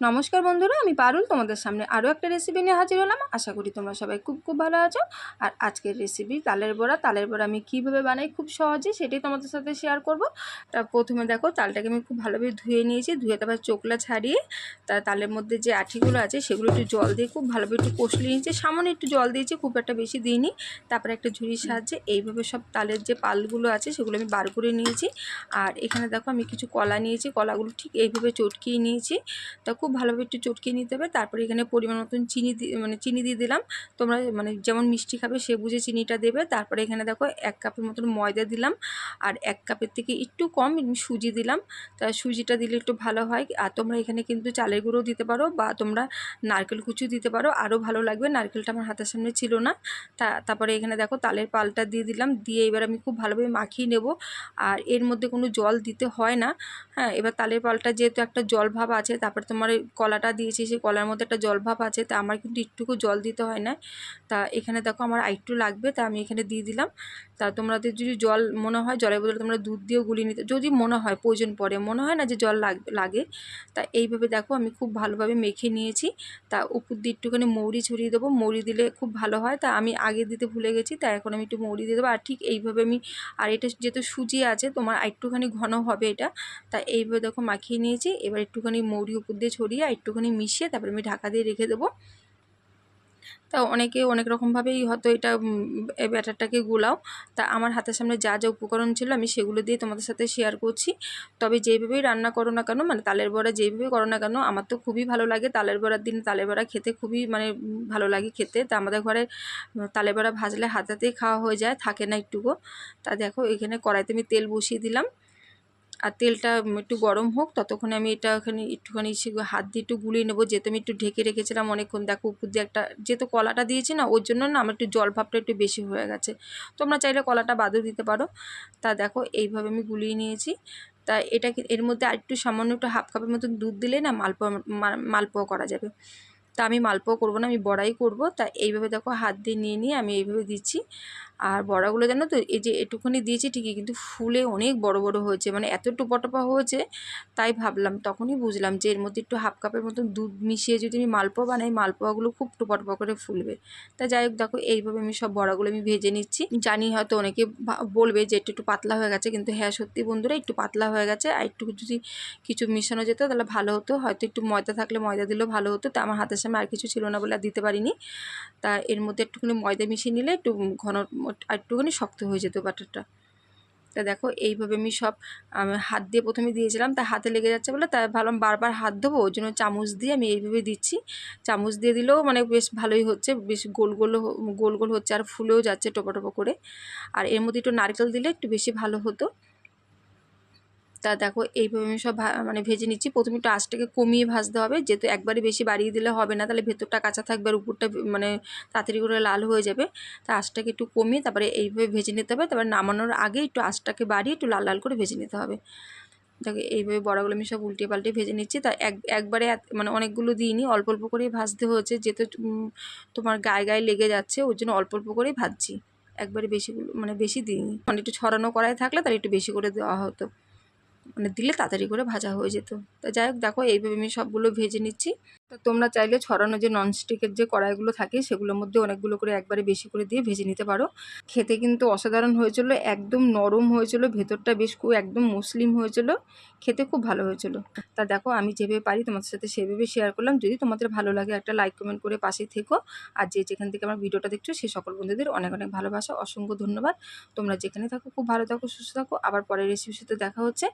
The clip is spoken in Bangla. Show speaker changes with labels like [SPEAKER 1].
[SPEAKER 1] নমস্কার বন্ধুরা, আমি পারুল তোমাদের সামনে আরও একটা রেসিপি নিয়ে হাজির হলাম। আশা করি তোমরা সবাই খুব খুব ভালো আছো। আর আজকের রেসিপি তালের বড়া। তালের বড়া আমি কীভাবে বানাই খুব সহজে সেটাই তোমাদের সাথে শেয়ার করব। তা প্রথমে দেখো, তালটাকে আমি খুব ভালোভাবে ধুয়ে নিয়েছি। ধুয়ে তারপর চোখলা ছাড়িয়ে তা তালের মধ্যে যে আঠিগুলো আছে সেগুলো একটু জল দিয়ে খুব ভালোভাবে একটু কষলে নিয়েছি। সামান্য একটু জল দিয়েছি, খুব একটা বেশি দিইনি। তারপরে একটা ঝুড়ির সাহায্যে এইভাবে সব তালের যে পালগুলো আছে সেগুলো আমি বার করে নিয়েছি। আর এখানে দেখো আমি কিছু কলা নিয়েছি, কলাগুলো ঠিক এইভাবে চটকিয়ে নিয়েছি। তা খুব ভালোভাবে একটু চটকিয়ে নিতে হবে। তারপরে এখানে পরিমাণ মতন চিনি মানে চিনি দিয়ে দিলাম। তোমরা মানে যেমন মিষ্টি খাবে সে বুঝে চিনিটা দেবে। তারপরে এখানে দেখো এক কাপের মতন ময়দা দিলাম। আর এক কাপের থেকে একটু কম সুজি দিলাম। তা সুজিটা দিলে একটু ভালো হয়। আর তোমরা এখানে কিন্তু চালের গুঁড়ো দিতে পারো বা তোমরা নারকেল কুচু দিতে পারো। আরও ভালো লাগবে। নারকেলটা আমার হাতের সামনে ছিল না। তা, তারপরে এখানে দেখো তালের পালটা দিয়ে দিলাম। দিয়ে এবার আমি খুব ভালোভাবে মাখিয়ে নেব। আর এর মধ্যে কোনো জল দিতে হয় না। হ্যাঁ এবার তালের পালটা যেহেতু একটা জল ভাব আছে, তারপরে তোমার কলাটা দিয়েছি, সেই কলার মধ্যে একটা জল ভাব আছে, তা আমার কিন্তু একটুকু জল দিতে হয় না। তা এখানে দেখো আমার আরেকটু লাগবে, তা আমি এখানে দিয়ে দিলাম। তা তোমাদের যদি জল মনে হয়, জলের বদলে তোমরা দুধ দিয়েও গুলিয়ে নিতে, যদি মনে হয় প্রয়োজন পড়ে, মনে হয় না যে জল লাগে তা এইভাবে দেখো আমি খুব ভালোভাবে মেখে নিয়েছি। তা উপর দিয়ে একটুখানি মৌরি ছড়িয়ে দেবো, মৌরি দিলে খুব ভালো হয়। তা আমি আগে দিতে ভুলে গেছি, তা এখন আমি একটু মৌরি দিয়ে দেবো। আর ঠিক এইভাবে আমি আর এটা যেহেতু সুজি আছে, তোমার একটুখানি ঘন হবে এটা। তা এইভাবে দেখো মাখিয়ে নিয়েছি, এবার একটুখানি মৌরি উপর দিয়ে ছড়িয়ে আর একটুখানি মিশিয়ে তারপরে আমি ঢাকা দিয়ে রেখে দেবো। তা অনেকে অনেক রকমভাবেই হয়তো এটা ব্যাটারটাকে গুলাও। তা আমার হাতের সামনে যা যা উপকরণ ছিল আমি সেগুলো দিয়ে তোমাদের সাথে শেয়ার করছি। তবে যেইভাবেই রান্না করো না কেন মানে তালের বড়া যেইভাবে করো না কেন, আমার তো খুবই ভালো লাগে তালের বড়ার দিন। তালের বড়া খেতে খুবই মানে ভালো লাগে খেতে। তা আমাদের ঘরে তালের বড়া ভাজলে হাতাতেই খাওয়া হয়ে যায়, থাকে না একটুকু। তা দেখো এখানে কড়াইতে আমি তেল বসিয়ে দিলাম। আর তেলটা একটু গরম হোক, ততক্ষণে আমি এটা ওখানে একটুখানি হাত দিয়ে একটু গুলিয়ে নেব। যেহেতু আমি একটু ঢেকে রেখেছিলাম অনেকক্ষণ, দেখো উপর দিয়ে একটা যেহেতু কলাটা দিয়েছি না, ওর জন্য না আমার একটু জল ভাবটা একটু বেশি হয়ে গেছে। তোমরা চাইলে কলাটা বাদও দিতে পারো। তা দেখো এইভাবে আমি গুলিয়ে নিয়েছি। তা এটা এর মধ্যে আর একটু সামান্য একটু হাফ কাপের মতো দুধ দিলে না মালপোয়া মালপোয়া করা যাবে। তা আমি মালপোয়া করব না, আমি বড়াই করব। তা এইভাবে দেখো হাত দিয়ে নিয়ে নিয়ে আমি এইভাবে দিচ্ছি। আর বড়াগুলো জানো তো, এই যে এটুকুনি দিয়েছি ঠিকই, কিন্তু ফুলে অনেক বড় বড় হয়েছে মানে এত টোপা টোপা হয়েছে, তাই ভাবলাম, তখনই বুঝলাম যে এর মধ্যে একটু হাফ কাপের মতন দুধ মিশিয়ে যদি আমি মালপোয়া বানাই, মালপোয়াগুলো খুব টোপা টোপা করে ফুলবে। তা যাই হোক, দেখো এইভাবে আমি সব বড়াগুলো আমি ভেজে নিচ্ছি। জানি হয়তো অনেকে বলবে যে একটু একটু পাতলা হয়ে গেছে, কিন্তু হ্যাঁ সত্যি বন্ধুরা, একটু পাতলা হয়ে গেছে, আর একটু যদি কিছু মিশানো যেত, তাহলে ভালো হতো, হয়তো একটু ময়দা থাকলে ময়দা দিলেও ভালো হতো, তা আমার হাতের সামনে আর কিছু ছিল না বলে আর দিতে পারিনি। তা এর মধ্যে একটুখানি ময়দা মিশিয়ে নিলে একটু ঘন একটুখানি শক্ত হয়ে যেত বাটারটা। তা দেখো, এইভাবে আমি সব, আমি, হাত দিয়ে প্রথমে দিয়েছিলাম, তা হাতে লেগে যাচ্ছে বলে তাই ভাবলাম বারবার হাত দেবো ওই জন্য চামচ দিয়ে আমি এইভাবে দিচ্ছি। চামচ দিয়ে দিলেও মানে বেশ ভালোই হচ্ছে, বেশ গোল গোল গোল গোল হচ্ছে আর ফুলেও যাচ্ছে টোপা টোপা করে। আর এর মধ্যে একটু নারকেল দিলে একটু বেশি ভালো হতো। তা দেখো এইভাবে আমি সব মানে ভেজে নিচ্ছি। প্রথমে একটু আঁচটাকে কমিয়ে ভাজতে হবে। যেহেতু একবারে বেশি বাড়িয়ে দিলে হবে না, তাহলে ভেতরটা কাঁচা থাকবে আর উপরটা মানে তাড়াতাড়ি করে লাল হয়ে যাবে। তা আঁচটাকে একটু কমিয়ে তারপরে এইভাবে ভেজে নিতে হবে। তারপরে নামানোর আগে একটু আঁচটাকে বাড়িয়ে একটু লাল লাল করে ভেজে নিতে হবে। দেখো এইভাবে বড়াগুলো আমি সব উল্টে পাল্টে ভেজে নিচ্ছি। তা এক, একবারে মানে অনেকগুলো দিইনি, অল্প অল্প করেই ভাজতে হয়েছে। যেহেতু তোমার গায়ে গায়ে লেগে যাচ্ছে, ওর জন্য অল্প অল্প করেই ভাজছি। একবারে বেশিগুলো মানে বেশি দিইনি। মানে একটু ছড়ানো করাই থাকলে তার একটু বেশি করে দেওয়া হতো। মানে দিলে তাড়াতাড়ি করে ভাজা হয়ে যেত। তো যাই হোক, দেখো এইভাবে আমি সবগুলো ভেজে নিচ্ছি। তো তোমরা চাইলে ছড়ানো যে ননস্টিকের যে কড়াইগুলো থাকে, সেগুলোর মধ্যে অনেকগুলো করে একবারে বেশি করে দিয়ে ভেজে নিতে পারো। খেতে কিন্তু অসাধারণ হয়েছিল, একদম নরম হয়েছিল, ভেতরটা বেশ খুব একদম মুসলিম হয়েছিল, খেতে খুব ভালো হয়েছিল। তা দেখো, আমি যেভাবে পারি তোমাদের সাথে সেভাবে শেয়ার করলাম। যদি তোমাদের ভালো লাগে, একটা লাইক কমেন্ট করে পাশে থেকো। আর যে যেখান থেকে আমার ভিডিওটা দেখছ সেই সকল বন্ধুদের অনেক অনেক ভালোবাসা, অসংখ্য ধন্যবাদ। তোমরা যেখানে থাকো, খুব ভালো থাকো, সুস্থ থাকো। আবার পরের রেসিপির সাথে দেখা হচ্ছে।